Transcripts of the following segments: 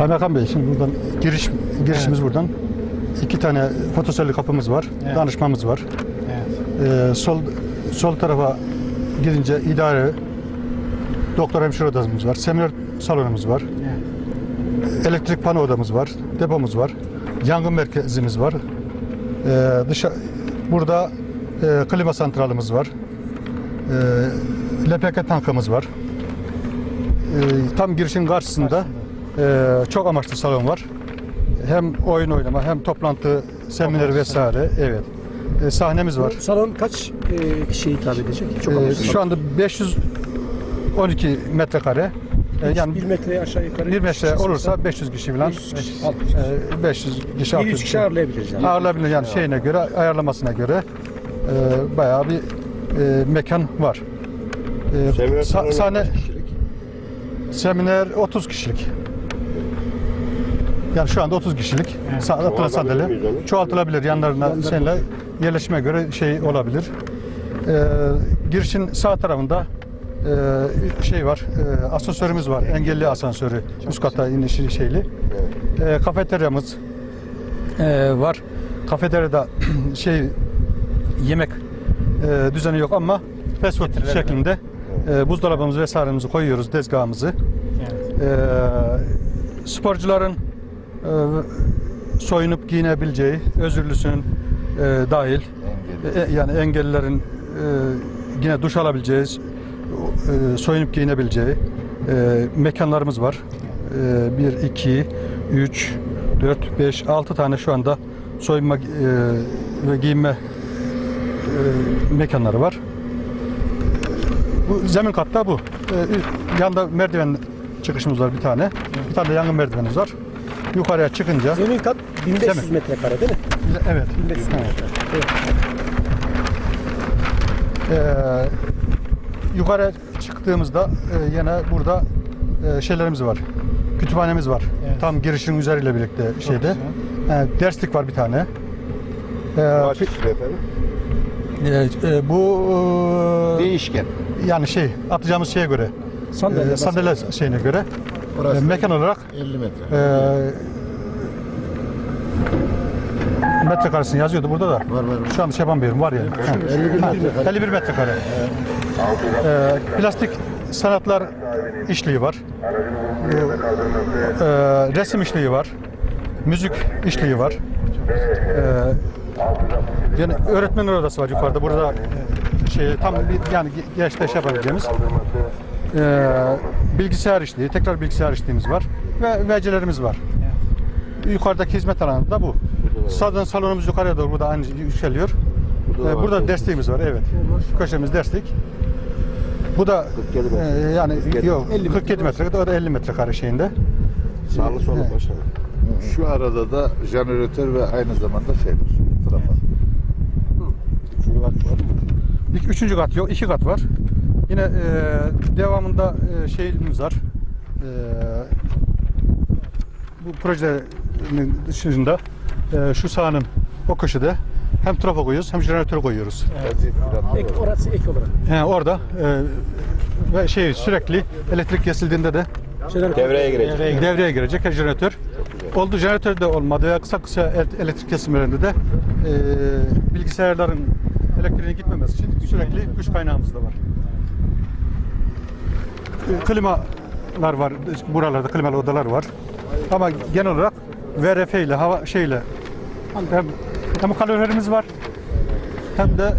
Kaymakam Bey şimdi buradan giriş girişimiz buradan. İki tane fotoselli kapımız var. Evet. Danışmamız var. Evet. Ee, sol sol tarafa gidince idare doktor hemşire odamız var. Seminer salonumuz var. Evet. Elektrik pano odamız var. Depomuz var. Yangın merkezimiz var. Ee, dışa, burada e, klima santralımız var. Ee, LPG tankımız var. Ee, tam girişin karşısında e, çok amaçlı salon var. Hem oyun oynama hem toplantı, seminer vesaire. Evet. E, sahnemiz var. Salon kaç e, kişiye hitap edecek? Çok Ee, amaçlı. şu anda 512 metrekare. Ee, yani bir metreye aşağı yukarı. bir metre kişi olursa sayısı 500 kişi falan. 500 kişi, 600 kişi. Ee, 500 kişi, 600 100 kişi. ağırlayabiliriz yani. Ağırlayabilir yani şeyine göre, ayarlamasına göre e, bayağı bir e, mekan var. E, sa- sahne seminer 30 kişilik. Yani şu anda 30 kişilik. Sa- onu? Çoğaltılabilir yanlarına seninle yerleşime göre şey olabilir. E, girişin sağ tarafında e, şey var, e, asansörümüz var. Engelli asansörü. Üst kata inişi şeyli. E, kafeteryamız e, var. Kafeteryada şey yemek e, düzeni yok ama fast food şeklinde e, buzdolabımızı vesairemizi koyuyoruz, tezgahımızı. Evet. E, sporcuların soyunup giyinebileceği, özürlüsünün e, dahil, e, yani engellilerin e, yine duş alabileceği, e, soyunup giyinebileceği e, mekanlarımız var. E, 1, 2, 3, 4, 5, 6 tane şu anda soyunma e, ve giyinme e, mekanları var. Bu zemin katta bu. E, yanda merdiven çıkışımız var bir tane. Bir tane de yangın merdivenimiz var. Yukarıya çıkınca Zemin kat 1500 Zemin. metrekare değil mi? evet. 1500 metrekare. Evet. Ee, yukarı çıktığımızda e, yine burada e, şeylerimiz var. Kütüphanemiz var. Evet. Tam girişin üzeriyle birlikte şeyde. E, derslik var bir tane. Ee, Kaç kişilik efendim? e, e, bu e, Değişken. yani şey atacağımız şeye göre Sandalye. e, sandalye şeyine göre e, mekan olarak 50 metre. e, metrekaresini yazıyordu burada da. Var var. Şu anda şey yapamıyorum var ya. Ha. 51 Ha, metrekare. 51 metrekare. Ee, plastik sanatlar işliği var. Ee, resim işliği var. Müzik işliği var. Ee, yani öğretmenler odası var yukarıda. Burada şey tam bir, yani gençleş yapabileceğimiz ee, bilgisayar işliği, tekrar bilgisayar işliğimiz var ve vecilerimiz var. Yukarıdaki hizmet alanı da bu. Salon, salonumuz yukarıya doğru burada aynı yükseliyor. Burada Ee, da burada var. dersliğimiz var evet. Köşemiz derslik. Bu da 47 metre. e, yani 47. yok 50 metre. 47 metre o da 50 metrekare şeyinde. Sağlı sollu Evet. başladı. Şu arada da jeneratör ve aynı zamanda şey var. Trafa. Üçüncü kat var mı? Üçüncü kat yok, iki kat var. Yine e, devamında e, şeyimiz var. E, bu projenin dışında e, şu sahanın o köşede hem trafo koyuyoruz hem jeneratör koyuyoruz. Planı Ek, orası ek olarak. He, orada e, ve şey sürekli elektrik kesildiğinde de Jeneratör- Devreye girecek. Devreye devreye girecek her jeneratör. Oldu jeneratör de olmadı kısa kısa el- elektrik kesimlerinde de e, bilgisayarların elektriğinin gitmemesi için sürekli güç kaynağımız da var. Klimalar var buralarda klimalı odalar var. Ama genel olarak VRF ile hava şeyle hem, hem kaloriferimiz var hem de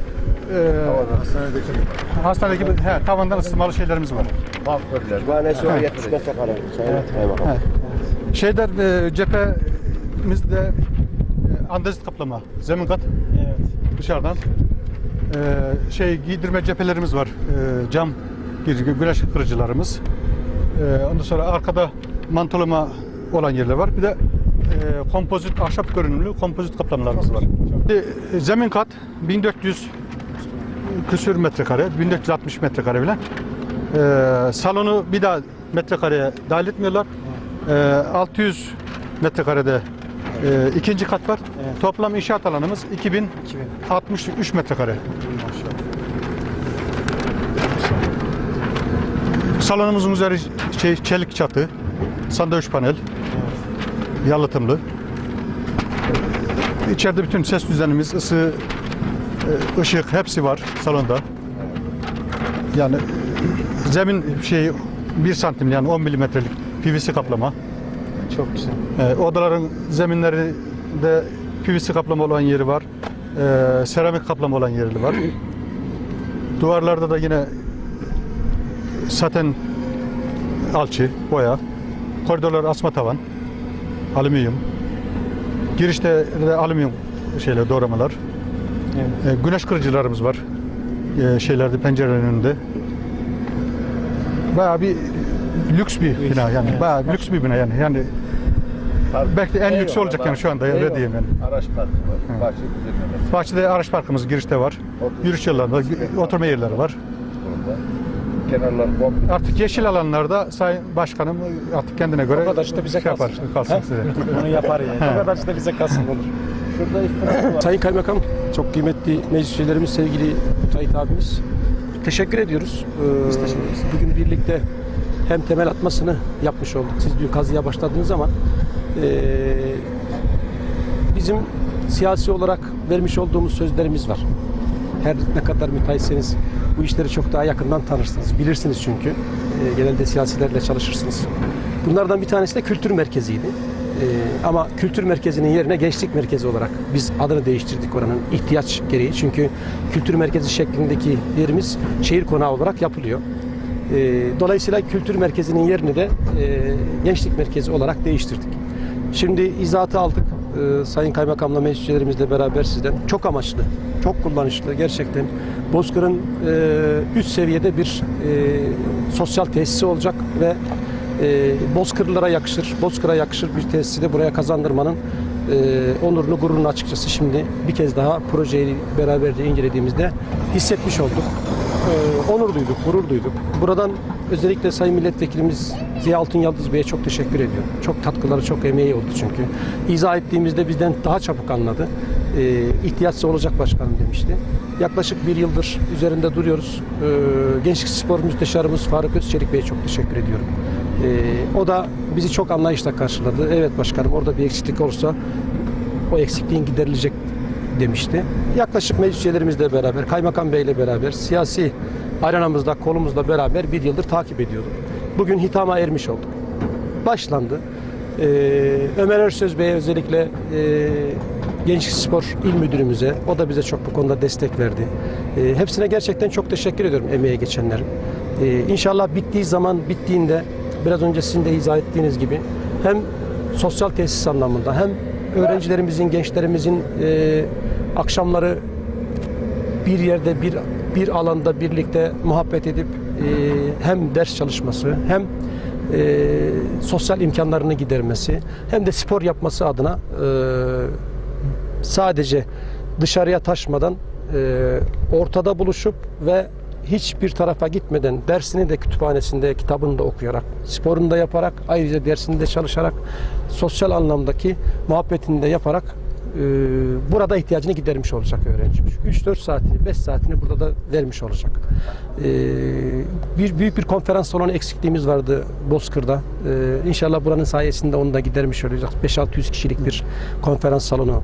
e, Hastanedeki hastanedeki he, tavandan ısıtmalı şeylerimiz var. bamperler. Kütüphanesi var 70 metrekare. Evet. Şeyler e, cephemizde e, andezit kaplama, zemin kat Evet. dışarıdan. E, şey giydirme cephelerimiz var. E, cam güneş kırıcılarımız. E, ondan sonra arkada mantolama olan yerler var. Bir de e, kompozit ahşap görünümlü kompozit kaplamalarımız var. E, zemin kat 1400 küsür metrekare, 1460 metrekare bile. Ee, salonu bir daha metrekareye dahil etmiyorlar. Ee, 600 metrekarede e, ikinci kat var. Evet. Toplam inşaat alanımız 2063 metrekare. Salonumuzun üzeri şey, çelik çatı, sandviç panel. yalıtımlı. İçeride bütün ses düzenimiz, ısı, e, ışık hepsi var salonda. Yani zemin şey 1 santim yani 10 milimetrelik PVC kaplama. Çok güzel. E, odaların zeminleri de PVC kaplama olan yeri var. E, seramik kaplama olan yeri var. Duvarlarda da yine saten alçı, boya. Koridorlar asma tavan. Alüminyum. Girişte de alüminyum şeyler doğramalar. Evet. E, güneş kırıcılarımız var. E, şeylerde pencerelerin önünde. Bayağı bir lüks bir bina yani. Evet. Bayağı lüks bir bina yani. Yani belki de en lüks olacak yani şu anda öyle diyeyim yani. Araç parkı var. Bahçe düzenlemesi Bahçede araç parkımız girişte var. Otur- Yürüyüş yollarında oturma yerleri var. burada. Kenarlar komple. Artık yeşil alanlarda Sayın Başkanım artık kendine göre O kadar işte bize şey yapar, kalsın. kalsın He? size. Bunu yapar yani. O kadar işte bize kalsın olur. Şurada istirahati var. Sayın Kaymakam, çok kıymetli meclis üyelerimiz, sevgili müteahhit abimiz. Teşekkür ediyoruz. Ee, Bugün birlikte hem temel atmasını yapmış olduk. Siz dün kazıya başladınız ama ee, bizim siyasi olarak vermiş olduğumuz sözlerimiz var. Her ne kadar müteahhitseniz bu işleri çok daha yakından tanırsınız. Bilirsiniz çünkü. Ee, genelde siyasilerle çalışırsınız. Bunlardan bir tanesi de kültür merkeziydi. Ee, ama kültür merkezinin yerine gençlik merkezi olarak biz adını değiştirdik oranın ihtiyaç gereği. Çünkü kültür merkezi şeklindeki yerimiz şehir konağı olarak yapılıyor. Ee, dolayısıyla kültür merkezinin yerini de e, gençlik merkezi olarak değiştirdik. Şimdi izahatı aldık. Ee, Sayın Kaymakamla meclis beraber sizden çok amaçlı, çok kullanışlı gerçekten Bozkır'ın e, üst seviyede bir e, sosyal tesisi olacak ve e, Bozkırlılara yakışır, Bozkır'a yakışır bir tesisi de buraya kazandırmanın e, onurunu, gururunu açıkçası şimdi bir kez daha projeyi beraberce incelediğimizde hissetmiş olduk. E, onur duyduk, gurur duyduk. Buradan özellikle Sayın Milletvekilimiz Ziya Altın Yıldız Bey'e çok teşekkür ediyorum. Çok katkıları, çok emeği oldu çünkü. İzah ettiğimizde bizden daha çabuk anladı. E, ihtiyaçsa olacak başkanım demişti. Yaklaşık bir yıldır üzerinde duruyoruz. E, Gençlik Spor Müsteşarımız Faruk Özçelik Bey'e çok teşekkür ediyorum. E, o da bizi çok anlayışla karşıladı. Evet başkanım orada bir eksiklik olursa o eksikliğin giderilecek demişti. Yaklaşık meclis üyelerimizle beraber, kaymakam beyle beraber, siyasi arenamızda, kolumuzla beraber bir yıldır takip ediyorduk. Bugün hitama ermiş olduk. Başlandı. Ee, Ömer Ersöz Bey'e özellikle e, Gençlik Spor İl Müdürümüze, o da bize çok bu konuda destek verdi. Ee, hepsine gerçekten çok teşekkür ediyorum emeğe geçenlerin. Ee, inşallah bittiği zaman, bittiğinde biraz önce sizin de izah ettiğiniz gibi hem sosyal tesis anlamında hem öğrencilerimizin, gençlerimizin e, akşamları bir yerde bir bir alanda birlikte muhabbet edip e, hem ders çalışması hem e, sosyal imkanlarını gidermesi hem de spor yapması adına e, sadece dışarıya taşmadan e, ortada buluşup ve hiçbir tarafa gitmeden dersini de kütüphanesinde, kitabını da okuyarak, sporunu da yaparak, ayrıca dersini de çalışarak, sosyal anlamdaki muhabbetini de yaparak burada ihtiyacını gidermiş olacak öğrencimiz. 3-4 saatini, 5 saatini burada da vermiş olacak. E, bir büyük bir konferans salonu eksikliğimiz vardı Bozkır'da. E, inşallah buranın sayesinde onu da gidermiş olacak. 5-600 kişilik bir konferans salonu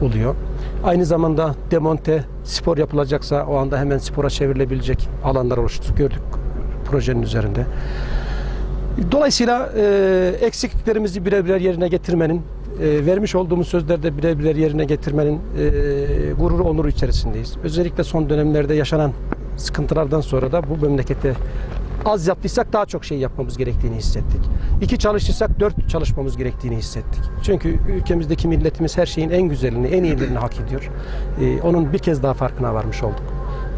e, oluyor. Aynı zamanda demonte spor yapılacaksa o anda hemen spora çevrilebilecek alanlar oluşturduk. Gördük projenin üzerinde. Dolayısıyla e, eksikliklerimizi birer birer yerine getirmenin, e, vermiş olduğumuz sözlerde birer yerine getirmenin e, gururu, onuru içerisindeyiz. Özellikle son dönemlerde yaşanan sıkıntılardan sonra da bu memlekete az yaptıysak daha çok şey yapmamız gerektiğini hissettik. İki çalıştıysak dört çalışmamız gerektiğini hissettik. Çünkü ülkemizdeki milletimiz her şeyin en güzelini, en iyilerini hak ediyor. E, onun bir kez daha farkına varmış olduk.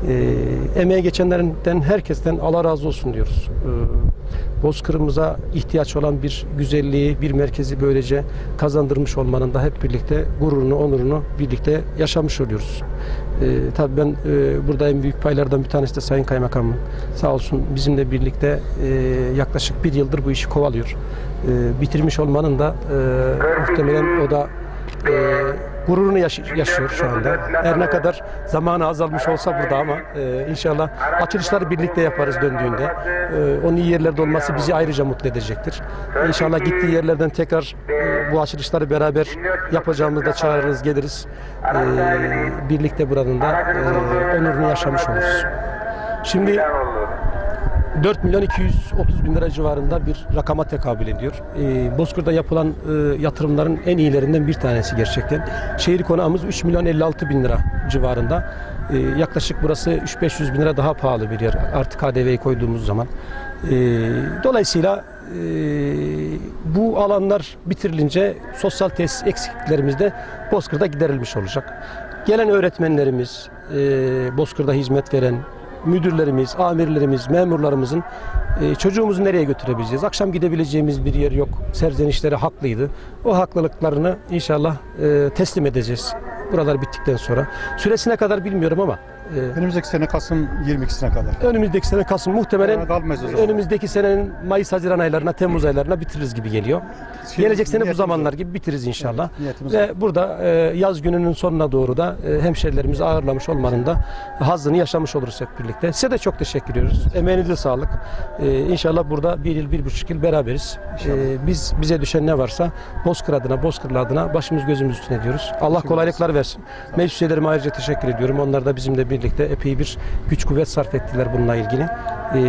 E, emeğe geçenlerinden herkesten Allah razı olsun diyoruz. E, Bozkır'ımıza ihtiyaç olan bir güzelliği, bir merkezi böylece kazandırmış olmanın da hep birlikte gururunu, onurunu birlikte yaşamış oluyoruz. E, tabii ben e, burada en büyük paylardan bir tanesi de Sayın Kaymakamım. Sağ olsun bizimle birlikte e, yaklaşık bir yıldır bu işi kovalıyor. E, bitirmiş olmanın da e, muhtemelen o da e, gururunu yaş- yaşıyor şu anda. Her ne kadar zamanı azalmış olsa burada ama e, inşallah açılışları birlikte yaparız döndüğünde. E, onun iyi yerlerde olması bizi ayrıca mutlu edecektir. İnşallah gittiği yerlerden tekrar e, bu açılışları beraber yapacağımızda çağırırız, geliriz. E, birlikte buranın da e, onurunu yaşamış oluruz. Şimdi 4 milyon 230 bin lira civarında bir rakama tekabül ediyor. Ee, Bozkır'da yapılan e, yatırımların en iyilerinden bir tanesi gerçekten. Şehir konağımız 3 milyon 56 bin lira civarında. Ee, yaklaşık burası 3-500 bin lira daha pahalı bir yer artık KDV'yi koyduğumuz zaman. Ee, dolayısıyla e, bu alanlar bitirilince sosyal tesis eksikliklerimiz de Bozkır'da giderilmiş olacak. Gelen öğretmenlerimiz, e, Bozkır'da hizmet veren müdürlerimiz, amirlerimiz, memurlarımızın e, çocuğumuzu nereye götürebileceğiz? Akşam gidebileceğimiz bir yer yok. Serzenişleri haklıydı. O haklılıklarını inşallah e, teslim edeceğiz. Buralar bittikten sonra. Süresine kadar bilmiyorum ama Önümüzdeki sene Kasım 22'sine kadar. önümüzdeki sene Kasım muhtemelen Yani kalmayız o zaman. önümüzdeki senenin Mayıs Haziran aylarına Temmuz aylarına bitiririz gibi geliyor. Şey, Gelecek sene bu niyetimiz zamanlar gibi bitiririz inşallah. Evet, niyetimiz Ve burada e, yaz gününün sonuna doğru da e, hemşerilerimizi ağırlamış olmanın da hazzını yaşamış oluruz hep birlikte. Size de çok teşekkür ediyoruz. Emeğinize sağlık. E, inşallah burada bir yıl, bir buçuk yıl beraberiz. E, biz bize düşen ne varsa Bozkır adına, Bozkırlı adına başımız gözümüz üstüne diyoruz. Allah kolaylıklar versin. Meclis üyelerime ayrıca teşekkür ediyorum. Onlar da bizimle birlikte epey bir güç kuvvet sarf ettiler bununla ilgili. E,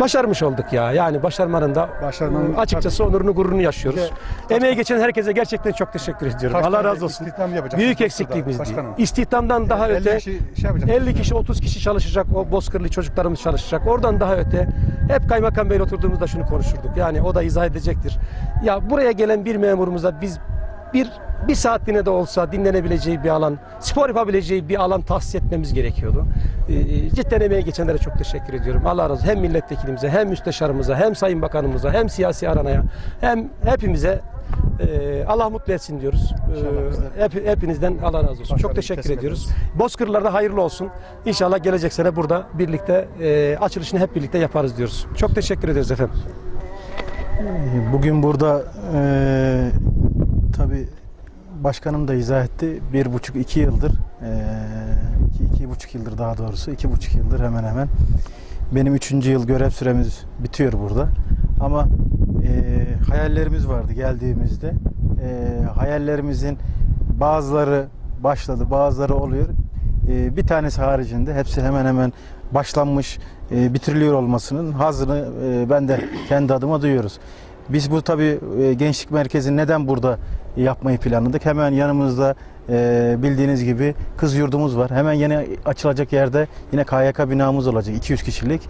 başarmış olduk ya. Yani başarmanın da Başarmanın- açıkçası onurunu gururunu yaşıyoruz. Emeği geçen herkese gerçekten çok teşekkür ediyorum. Kaç Allah tane razı olsun. istihdam Büyük Bozkır'da eksikliğimiz değil. başkanım? İstihdamdan daha 50 öte kişi şey yapacaksınız. 50 kişi 30 kişi çalışacak o Bozkırlı çocuklarımız çalışacak. Oradan daha öte hep kaymakam beyle oturduğumuzda şunu konuşurduk. Yani o da izah edecektir. Ya buraya gelen bir memurumuza biz bir bir saatliğine de olsa dinlenebileceği bir alan, spor yapabileceği bir alan tahsis etmemiz gerekiyordu. Ee, cidden emeğe geçenlere çok teşekkür ediyorum. Allah razı olsun. Hem milletvekilimize, hem müsteşarımıza, hem sayın bakanımıza, hem siyasi aranaya, hem hepimize e, Allah mutlu etsin diyoruz. Ee, hep, hepinizden Allah razı olsun. Çok Başarılı teşekkür ediyoruz. Bozkırlılarda hayırlı olsun. İnşallah gelecek sene burada birlikte e, açılışını hep birlikte yaparız diyoruz. Çok teşekkür ederiz efendim. Bugün burada e, tabi başkanım da izah etti. Bir buçuk iki yıldır, iki, iki buçuk yıldır daha doğrusu iki buçuk yıldır hemen hemen benim üçüncü yıl görev süremiz bitiyor burada. Ama e, hayallerimiz vardı geldiğimizde. E, hayallerimizin bazıları başladı, bazıları oluyor. E, bir tanesi haricinde hepsi hemen hemen başlanmış, e, bitiriliyor olmasının hazını e, ben de kendi adıma duyuyoruz. Biz bu tabii gençlik merkezi neden burada yapmayı planladık? Hemen yanımızda e, bildiğiniz gibi kız yurdumuz var. Hemen yeni açılacak yerde yine KYK binamız olacak 200 kişilik.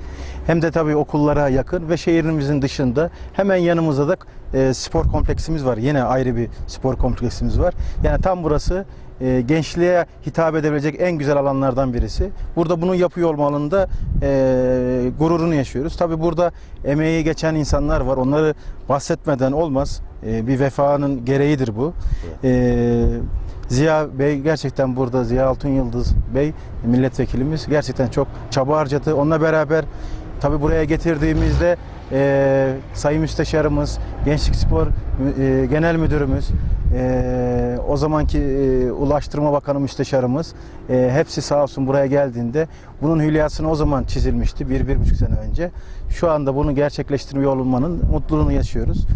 Hem de tabii okullara yakın ve şehrimizin dışında hemen yanımızda da e, spor kompleksimiz var. Yine ayrı bir spor kompleksimiz var. Yani tam burası e, gençliğe hitap edebilecek en güzel alanlardan birisi. Burada bunu yapıyor olmanın da e, gururunu yaşıyoruz. Tabii burada emeği geçen insanlar var. Onları bahsetmeden olmaz. E, bir vefanın gereğidir bu. E, Ziya Bey gerçekten burada Ziya Altun Yıldız Bey milletvekilimiz gerçekten çok çaba harcadı. Onunla beraber tabii buraya getirdiğimizde e, Sayın Müsteşarımız, Gençlik Spor e, Genel Müdürümüz, e, o zamanki e, Ulaştırma Bakanı Müsteşarımız e, hepsi sağ olsun buraya geldiğinde bunun hülyasını o zaman çizilmişti bir, bir buçuk sene önce. Şu anda bunu gerçekleştirme olmanın mutluluğunu yaşıyoruz.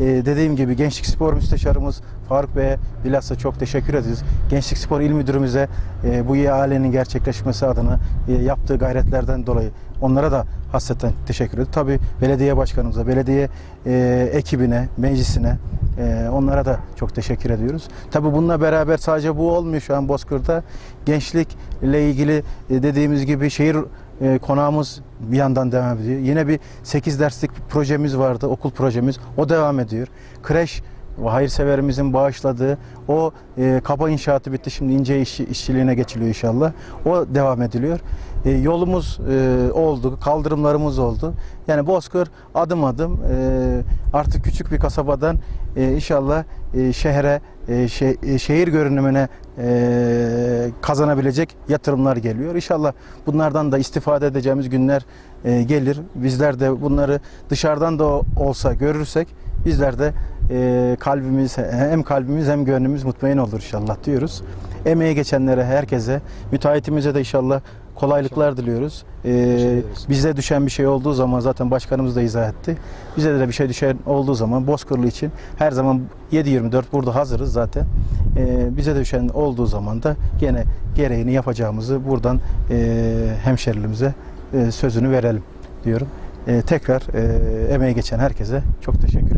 E, dediğim gibi Gençlik Spor Müsteşarımız Faruk Bey'e bilhassa çok teşekkür ederiz. Gençlik Spor İl Müdürümüze e, bu ihalenin gerçekleşmesi adına e, yaptığı gayretlerden dolayı onlara da hasreten teşekkür ediyoruz. Tabii belediye başkanımıza, belediye e, ekibine, meclisine e, onlara da çok teşekkür ediyoruz. Tabii bununla beraber sadece bu olmuyor şu an Bozkır'da. Gençlikle ilgili e, dediğimiz gibi şehir e, konağımız bir yandan devam ediyor. Yine bir 8 derslik projemiz vardı, okul projemiz. O devam ediyor. Kreş hayırseverimizin bağışladığı o e, kaba inşaatı bitti. Şimdi ince iş, işçiliğine geçiliyor inşallah. O devam ediliyor. E, yolumuz e, oldu, kaldırımlarımız oldu. Yani Bozkır adım adım e, artık küçük bir kasabadan e, inşallah e, şehre, e, şe- e, şehir görünümüne e, kazanabilecek yatırımlar geliyor. İnşallah bunlardan da istifade edeceğimiz günler e, gelir. Bizler de bunları dışarıdan da olsa görürsek bizler de e, kalbimiz hem kalbimiz hem gönlümüz mutmain olur inşallah diyoruz. Emeği geçenlere herkese, müteahhitimize de inşallah kolaylıklar diliyoruz. E, ederiz. bize düşen bir şey olduğu zaman zaten başkanımız da izah etti. Bize de bir şey düşen olduğu zaman Bozkırlı için her zaman 7-24 burada hazırız zaten. E, bize düşen olduğu zaman da gene gereğini yapacağımızı buradan e, hemşerilerimize e, sözünü verelim diyorum. E, tekrar e, emeği geçen herkese çok teşekkür